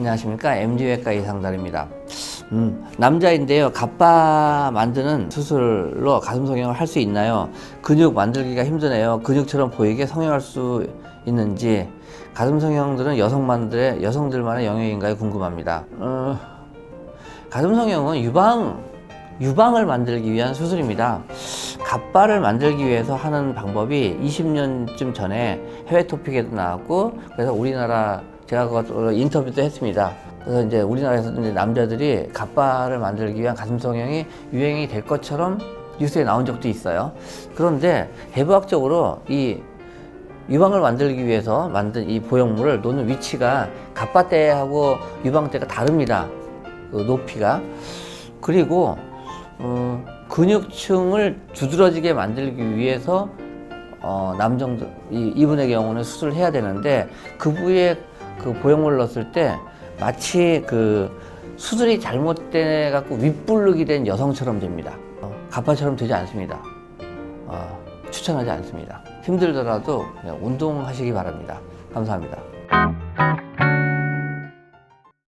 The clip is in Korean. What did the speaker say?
안녕하십니까 MD외과 이상달입니다. 음, 남자인데요. 갑바 만드는 수술로 가슴 성형을 할 수 있나요? 근육 만들기가 힘드네요. 근육처럼 보이게 성형할 수 있는지 가슴 성형들은 여성만들의 여성들만의 영역인가요? 궁금합니다. 어, 가슴 성형은 유방 유방을 만들기 위한 수술입니다. 갑바를 만들기 위해서 하는 방법이 20년쯤 전에 해외 토픽에도 나왔고 그래서 우리나라 제가 그것으로 인터뷰도 했습니다. 그래서 이제 우리나라에서 이제 남자들이 갑바를 만들기 위한 가슴 성형이 유행이 될 것처럼 뉴스에 나온 적도 있어요. 그런데 해부학적으로 이 유방을 만들기 위해서 만든 이 보형물을 놓는 위치가 갑바대하고 유방대가 다릅니다. 그 높이가. 그리고 어, 근육층을 두드러지게 만들기 위해서 어, 남정들 이, 이분의 경우는 수술을 해야 되는데 그 부위에 그 보형물을 넣었을 때 마치 그 수술이 잘못돼 갖고 윗불룩이 된 여성처럼 됩니다. 어, 갑바처럼 되지 않습니다. 어, 추천하지 않습니다. 힘들더라도 운동하시기 바랍니다. 감사합니다.